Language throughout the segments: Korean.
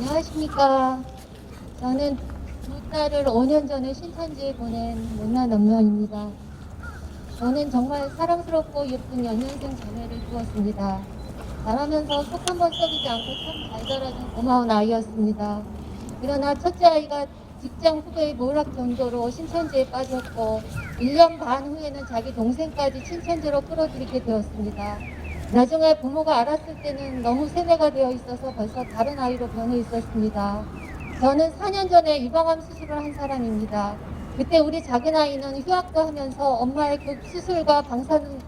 안녕하십니까. 저는 두 딸을 5년 전에 신천지에 보낸 못난 엄마입니다. 저는 정말 사랑스럽고 예쁜 연년생 자매를 두었습니다. 자라면서 속 한 번 썩이지 않고 참 잘 자라준 고마운 아이였습니다. 그러나 첫째 아이가 직장 후배의 모락 정도로 신천지에 빠졌고 1년 반 후에는 자기 동생까지 신천지로 끌어들이게 되었습니다. 나중에 부모가 알았을 때는 너무 세뇌가 되어 있어서 벌써 다른 아이로 변해 있었습니다. 저는 4년 전에 유방암 수술을 한 사람입니다. 그때 우리 작은 아이는 휴학도 하면서 엄마의 그 수술과 방사선,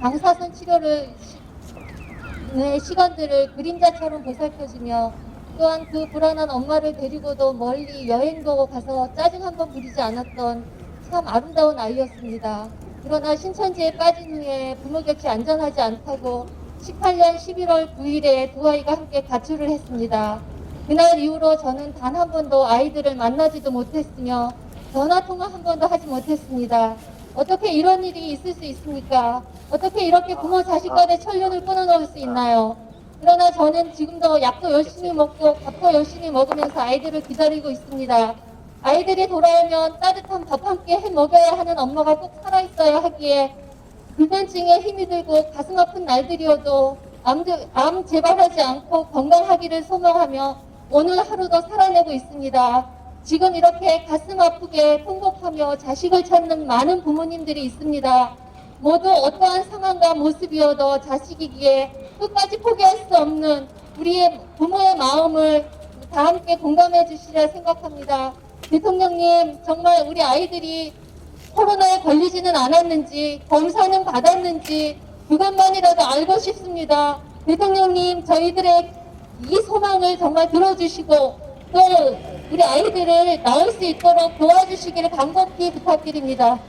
방사선 치료를 시- 의 시간들을 그림자처럼 보살펴주며 또한 그 불안한 엄마를 데리고도 멀리 여행도 가서 짜증 한번 부리지 않았던 참 아름다운 아이였습니다. 그러나 신천지에 빠진 후에 부모 곁이 안전하지 않다고 18년 11월 9일에 두 아이가 함께 가출을 했습니다. 그날 이후로 저는 단 한 번도 아이들을 만나지도 못했으며 전화 통화 한 번도 하지 못했습니다. 어떻게 이런 일이 있을 수 있습니까? 어떻게 이렇게 부모 자식 간의 천륜을 끊어놓을 수 있나요? 그러나 저는 지금도 약도 열심히 먹고 밥도 열심히 먹으면서 아이들을 기다리고 있습니다. 아이들이 돌아오면 따뜻한 밥 함께 해 먹여야 하는 엄마가 꼭 살아있어야 하기에 불면증에 힘이 들고 가슴 아픈 날들이어도 암, 암 재발하지 않고 건강하기를 소망하며 오늘 하루도 살아내고 있습니다. 지금 이렇게 가슴 아프게 통곡하며 자식을 찾는 많은 부모님들이 있습니다. 모두 어떠한 상황과 모습이어도 자식이기에 끝까지 포기할 수 없는 우리의 부모의 마음을 다 함께 공감해 주시려 생각합니다. 대통령님, 정말 우리 아이들이 코로나에 걸리지는 않았는지, 검사는 받았는지, 그것만이라도 알고 싶습니다. 대통령님, 저희들의 이 소망을 정말 들어주시고, 또 우리 아이들을 낳을 수 있도록 도와주시기를 간곡히 부탁드립니다.